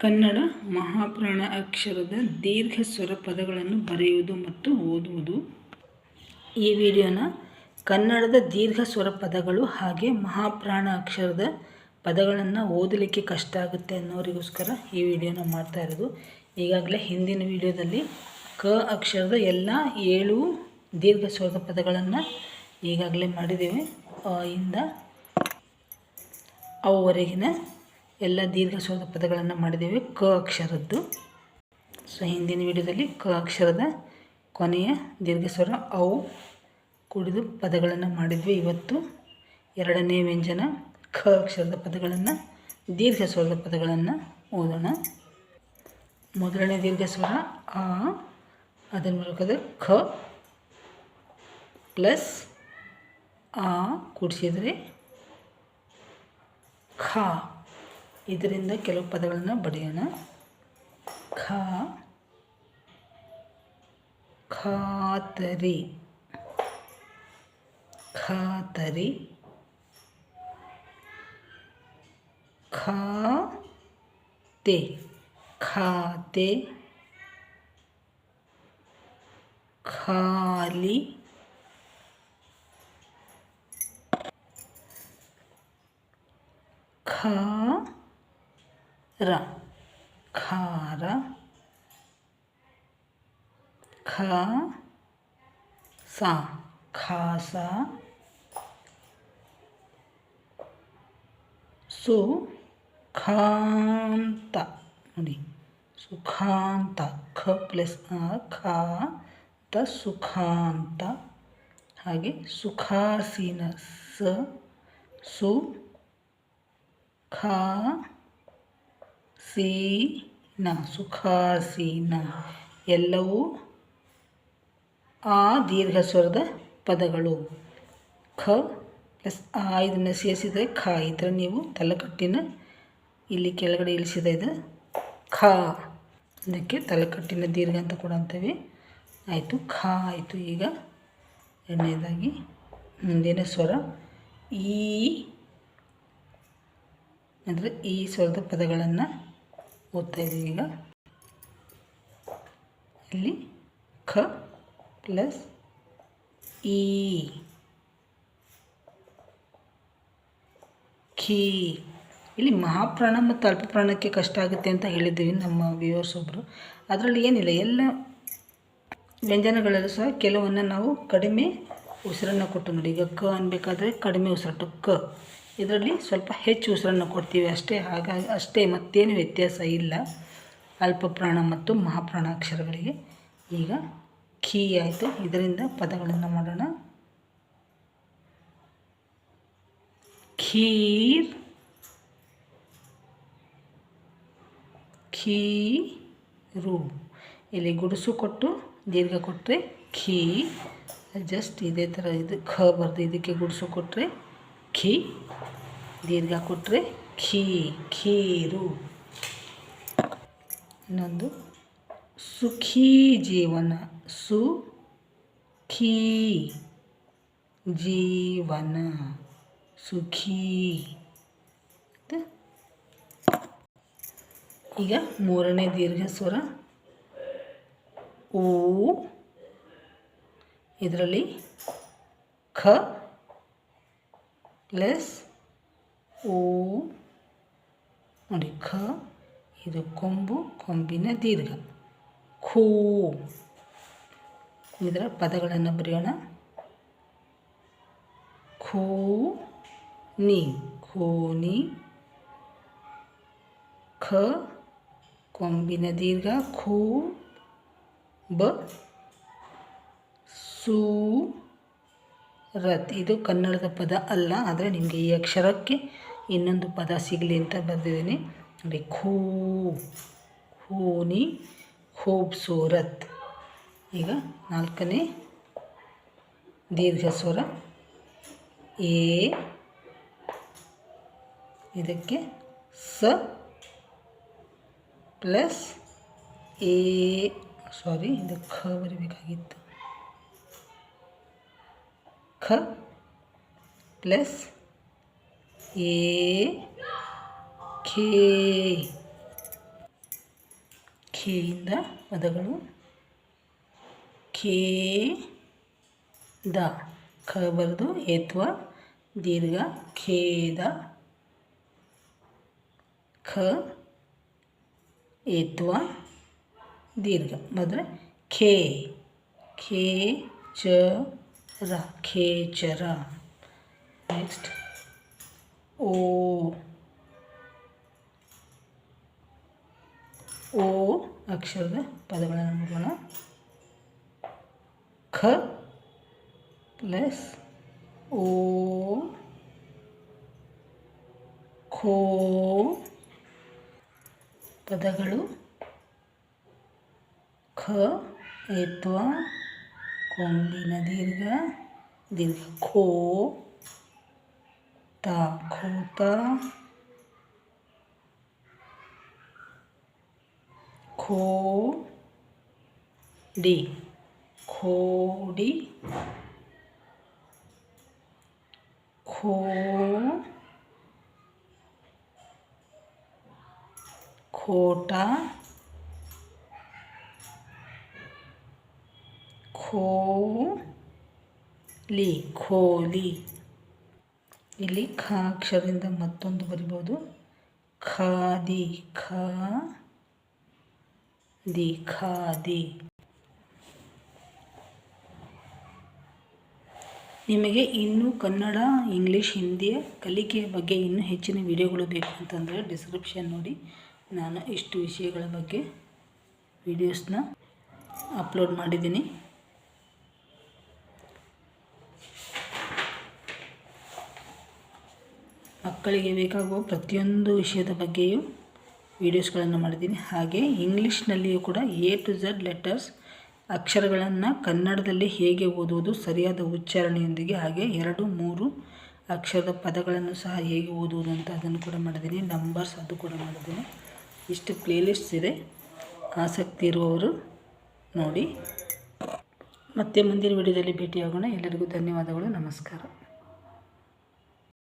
ಕನ್ನಡ ಮಹಾಪ್ರಾಣ ಅಕ್ಷರದ ದೀರ್ಘ ಸ್ವರ ಪದಗಳನ್ನು ಬರೆಯುವುದು ಮತ್ತು ಓದುವುದು. ಈ ವಿಡಿಯೋನ ಕನ್ನಡದ ದೀರ್ಘ ಸ್ವರ ಪದಗಳು ಹಾಗೆ ಮಹಾಪ್ರಾಣ ಅಕ್ಷರದ ಪದಗಳನ್ನು ಓದಲಿಕ್ಕೆ ಕಷ್ಟ ಆಗುತ್ತೆ ಅನ್ನೋರಿಗೋಸ್ಕರ ಈ ವಿಡಿಯೋನ ಮಾಡ್ತಾ ಇರೋದು. ಈಗಾಗಲೇ ಹಿಂದಿನ ವಿಡಿಯೋದಲ್ಲಿ ಕ ಅಕ್ಷರದ ಎಲ್ಲ ಏಳು ದೀರ್ಘ ಸ್ವರದ ಪದಗಳನ್ನು ಈಗಾಗಲೇ ಮಾಡಿದ್ದೇವೆ. ಇಂದ, ಅವುವರೆಗಿನ ಎಲ್ಲ ದೀರ್ಘ ಸ್ವರದ ಪದಗಳನ್ನು ಮಾಡಿದ್ದೇವೆ. ಕ ಅಕ್ಷರದ್ದು. ಸೊ ಹಿಂದಿನ ವಿಡಿಯೋದಲ್ಲಿ ಕ ಅಕ್ಷರದ ಕೊನೆಯ ದೀರ್ಘ ಸ್ವರ ಅವು ಕುಡಿದು ಪದಗಳನ್ನು ಮಾಡಿದ್ವಿ. ಇವತ್ತು ಎರಡನೇ ವ್ಯಂಜನ ಖ ಅಕ್ಷರದ ಪದಗಳನ್ನು ದೀರ್ಘ ಸ್ವರದ ಪದಗಳನ್ನು ಓದೋಣ. ಮೊದಲನೇ ದೀರ್ಘ ಸ್ವರ ಆ, ಅದರ ಮೂಲಕದ ಖ ಪ್ಲಸ್ ಆ ಕೂಡಿಸಿದರೆ ಖ. ಇದರಿಂದ ಕೆಲವು ಪದಗಳನ್ನು ಬರೆಯೋಣ. ಖ ಖಾತರಿ. ಖಾತರಿ. ಖಾತೆ ಖಾತೆ. ಖಾಲಿ. ಖಾರ ಖಾರ ಖ, ಸ ಖಾಸ ಸುಖಾಂತ ನೋಡಿ, ಸುಖಾಂತ, ಖ ಪ್ಲಸ್ ಖ, ತ, ಸುಖಾಂತ. ಹಾಗೆ ಸುಖಾಸೀನ ಸ, ಸು, ಖಾ ಸೀನ ಸುಖಾಸೀನ ಎಲ್ಲವೂ ಆ ದೀರ್ಘ ಸ್ವರದ ಪದಗಳು. ಖ ಪ್ಲಸ್ ಆ ಇದನ್ನು ಸೇರಿಸಿದರೆ ಖ. ಈ ಥರ ನೀವು ತಲೆಕಟ್ಟಿನ ಇಲ್ಲಿ ಕೆಳಗಡೆ ಇಳಿಸಿದ ಇದು ಖ. ಅದಕ್ಕೆ ತಲೆಕಟ್ಟಿನ ದೀರ್ಘ ಅಂತ ಕೂಡ ಅಂತೀವಿ ಆಯಿತು, ಖ ಆಯಿತು. ಈಗ ಎರಡನೇದಾಗಿ ಮುಂದಿನ ಸ್ವರ. ಈ, ಅಂದರೆ ಈ ಸ್ವರದ ಪದಗಳನ್ನು ಓದ್ತಾ ಈಗ. ಇಲ್ಲಿ ಖ ಪ್ಲಸ್ ಇ. ಖೀ. ಇಲ್ಲಿ ಮಹಾಪ್ರಾಣ ಮತ್ತು ಅಲ್ಪಪ್ರಾಣಕ್ಕೆ ಕಷ್ಟ ಆಗುತ್ತೆ ಅಂತ ಹೇಳಿದ್ದೀವಿ ನಮ್ಮ ವ್ಯೂವರ್ಸ್ ಒಬ್ಬರು ಅದರಲ್ಲಿ ಏನಿಲ್ಲ, ಎಲ್ಲ ವ್ಯಂಜನಗಳಲ್ಲೂ ಸಹ ಕೆಲವನ್ನು ನಾವು ಕಡಿಮೆ ಉಸಿರನ್ನು ಕೊಟ್ಟು ನೋಡಿ. ಈಗ ಕ ಅನ್ಬೇಕಾದ್ರೆ ಕಡಿಮೆ ಉಸಿರಟ್ಟು ಕ ಇದರಲ್ಲಿ ಸ್ವಲ್ಪ ಹೆಚ್ಚು ಉಸಿರನ್ನು ಕೊಡ್ತೀವಿ ಅಷ್ಟೇ. ಹಾಗಾಗಿ ಅಷ್ಟೇ ಮತ್ತೇನು ವ್ಯತ್ಯಾಸ ಇಲ್ಲ. ಅಲ್ಪಪ್ರಾಣ ಮತ್ತು ಮಹಾಪ್ರಾಣ ಅಕ್ಷರಗಳಿಗೆ. ಈಗ ಖೀ ಆಯಿತು. ಇದರಿಂದ ಪದಗಳನ್ನು ಮಾಡೋಣ. ಖೀರ್ ಖೀರು ಇಲ್ಲಿ ಗುಡಿಸು ಕೊಟ್ಟು, ದೀರ್ಘ ಕೊಟ್ಟರೆ ಖೀ ಜಸ್ಟ್ ಇದೇ ಥರ ಇದು ಖ ಬರ್ದು ಇದಕ್ಕೆ ಗುಡಿಸು ಕೊಟ್ಟರೆ ಖಿ ದೀರ್ಘ ಕೊಟ್ಟರೆ ಖೀ ಖೀರು ಇನ್ನೊಂದು, ಸುಖೀ ಜೀವನ, ಸು, ಖೀ ಜೀವನ, ಸುಖೀ. ಈಗ ಮೂರನೇ ದೀರ್ಘ ಸ್ವರ, ಊ. ಇದರಲ್ಲಿ ಖ ಪ್ಲಸ್ ಓ ನೋಡಿ ಖ ಇದು ಕೊಂಬು, ಕೊಂಬಿನ ದೀರ್ಘ. ಖೂ. ಇದರ ಪದಗಳನ್ನು ಬರೆಯೋಣ. ಖೂ ನಿ. ಖೂನಿ ಖ, ಕೊಂಬಿನ ದೀರ್ಘ. ಖೂ ಬ ಸೂ ರತ್. ಇದು ಕನ್ನಡದ ಪದ ಅಲ್ಲ, ಆದರೆ ನಿಮಗೆ ಈ ಅಕ್ಷರಕ್ಕೆ ಇನ್ನೊಂದು ಪದ ಸಿಗಲಿ ಅಂತ ಬರೆದಿದ್ದೀನಿ. ನೋಡಿ, ಖೂ, ಖೂನಿ ಖೂಬ್ಸೂರತ್ ಈಗ ನಾಲ್ಕನೇ ದೀರ್ಘ ಸ್ವರ ಎ ಇದಕ್ಕೆ ಸ ಪ್ಲಸ್ ಎ, ಸಾರಿ, ಇದು ಖ ಬರಬೇಕಾಗಿತ್ತು. ಖ ಪ್ಲಸ್ ಎ ಖೇ ಖೇಯಿಂದ ಪದಗಳು ಖೇ ದ ಖ ಬರೆದು ಏತ್ವ ದೀರ್ಘ ಖೇದ ಖ ಏತ್ವ ದೀರ್ಘ. ಬದ್ರೆ ಖೇ ಖೇ ಚ ರ ಖೇಚರ ನೆಕ್ಸ್ಟ್. ಓ. ಓ ಅಕ್ಷರದ ಪದಗಳನ್ನು ನೋಡೋಣ. ಖ ಪ್ಲಸ್ ಓ. ಖೋ ಪದಗಳು. ಖ ಏತ್ವ ಕೊಂಬಿನ ದೀರ್ಘ ದೀರ್ಘ ಖೋ ತ ಖೋತ ಖೋ ಡಿ ಖೋಡಿ ಖೋ ಖೋಟ ಖೋಲಿ ಖೋಲಿ ಇಲ್ಲಿ ಖ ಅಕ್ಷರದಿಂದ ಮತ್ತೊಂದು ಬರಿಬೋದು. ಖಾದಿ, ಖ, ದಿ, ಖಾದಿ. ನಿಮಗೆ ಇನ್ನೂ ಕನ್ನಡ, ಇಂಗ್ಲೀಷ್ ಹಿಂದಿಯ ಕಲಿಕೆಯ ಬಗ್ಗೆ ಇನ್ನೂ ಹೆಚ್ಚಿನ ವಿಡಿಯೋಗಳು ಬೇಕು ಅಂತಂದರೆ ಡಿಸ್ಕ್ರಿಪ್ಷನ್ ನೋಡಿ. ನಾನು ಇಷ್ಟು ವಿಷಯಗಳ ಬಗ್ಗೆ ವಿಡಿಯೋಸ್ನ ಅಪ್ಲೋಡ್ ಮಾಡಿದ್ದೀನಿ. ಮಕ್ಕಳಿಗೆ ಬೇಕಾಗುವ ಪ್ರತಿಯೊಂದು ವಿಷಯದ ಬಗ್ಗೆಯೂ ವೀಡಿಯೋಸ್ಗಳನ್ನು ಮಾಡಿದ್ದೀನಿ. ಹಾಗೆ ಇಂಗ್ಲೀಷ್ನಲ್ಲಿಯೂ ಕೂಡ ಎ ಟು ಝಡ್ ಲೆಟರ್ಸ್ ಅಕ್ಷರಗಳನ್ನು ಕನ್ನಡದಲ್ಲಿ ಹೇಗೆ ಓದುವುದು, ಸರಿಯಾದ ಉಚ್ಚಾರಣೆಯೊಂದಿಗೆ ಹಾಗೆ ಎರಡು, ಮೂರು ಅಕ್ಷರದ ಪದಗಳನ್ನು ಸಹ ಹೇಗೆ ಓದುವುದು ಅಂತ ಅದನ್ನು ಕೂಡ ಮಾಡಿದ್ದೀನಿ. ನಂಬರ್ಸ್ ಅದು ಕೂಡ ಮಾಡಿದ್ದೀನಿ. ಇಷ್ಟು ಪ್ಲೇಲಿಸ್ಟ್ಸ್ ಇದೆ. ಆಸಕ್ತಿ ಇರುವವರು ನೋಡಿ. ಮತ್ತೆ ಮುಂದಿನ ವಿಡಿಯೋದಲ್ಲಿ ಭೇಟಿಯಾಗೋಣ. ಎಲ್ಲರಿಗೂ ಧನ್ಯವಾದಗಳು. ನಮಸ್ಕಾರ.